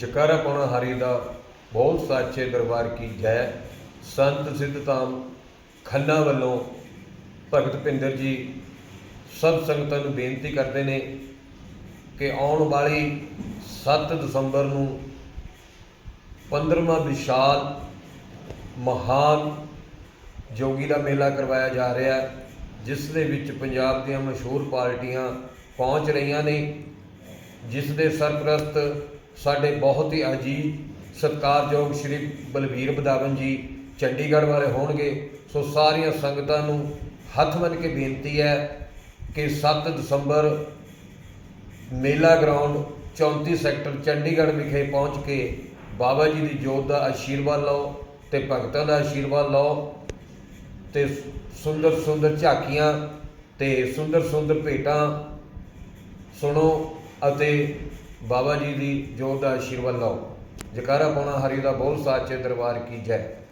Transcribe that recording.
ਜਕਾਰਾ ਪਾਉਣਾ ਹਰੀ ਦਾ ਬਹੁਤ ਸਾਚੇ ਦਰਬਾਰ ਕੀ ਜੈ। ਸੰਤ ਸਿੱਧਤਾਮ ਖੰਨਾ ਵੱਲੋਂ ਭਗਤ ਭਿੰਦਰ ਜੀ ਸਭ ਸੰਗਤਾਂ ਨੂੰ ਬੇਨਤੀ ਕਰਦੇ ਨੇ ਕਿ ਆਉਣ ਵਾਲੀ 7 ਦਸੰਬਰ ਨੂੰ 15ਵਾਂ ਵਿਸ਼ਾਲ ਮਹਾਨ ਜੋਗੀ ਦਾ ਮੇਲਾ ਕਰਵਾਇਆ ਜਾ ਰਿਹਾ ਹੈ, ਜਿਸ ਦੇ ਵਿੱਚ ਪੰਜਾਬ ਦੀਆਂ ਮਸ਼ਹੂਰ ਪਾਰਟੀਆਂ ਪਹੁੰਚ ਰਹੀਆਂ ਨੇ, ਜਿਸ ਦੇ ਸਰਪ੍ਰਸਤ ਸਾਡੇ ਬਹੁਤ ਹੀ ਅਜੀਜ਼ ਸਤਿਕਾਰਯੋਗ ਸ਼੍ਰੀ ਬਲਵੀਰ ਬਦਾਵਨ ਜੀ ਚੰਡੀਗੜ੍ਹ ਵਾਲੇ ਹੋਣਗੇ। ਸੋ ਸਾਰੀਆਂ ਸੰਗਤਾਂ ਨੂੰ ਹੱਥ ਬੰਨ੍ਹ ਕੇ ਬੇਨਤੀ ਹੈ ਕਿ 7 ਦਸੰਬਰ ਮੇਲਾ ਗਰਾਊਂਡ 34 ਸੈਕਟਰ ਚੰਡੀਗੜ੍ਹ ਵਿਖੇ ਪਹੁੰਚ ਕੇ ਬਾਬਾ ਜੀ ਦੀ ਜੋਤ ਦਾ ਆਸ਼ੀਰਵਾਦ ਲਓ ਤੇ ਭਗਤਾਂ ਦਾ ਆਸ਼ੀਰਵਾਦ ਲਓ ਤੇ ਸੁੰਦਰ ਸੁੰਦਰ ਝਾਕੀਆਂ ਤੇ ਸੁੰਦਰ ਸੁੰਦਰ ਭੇਟਾਂ ਸੁਣੋ ਅਤੇ ਬਾਬਾ ਜੀ ਦੀ ਜੋਤ ਦਾ ਆਸ਼ੀਰਵਾਦ ਲਓ। ਜਕਾਰਾ ਪਾਉਣਾ ਹਰੀ ਦਾ ਬਹੁਤ ਸਾਚੇ ਦਰਬਾਰ ਕੀ ਜੈ।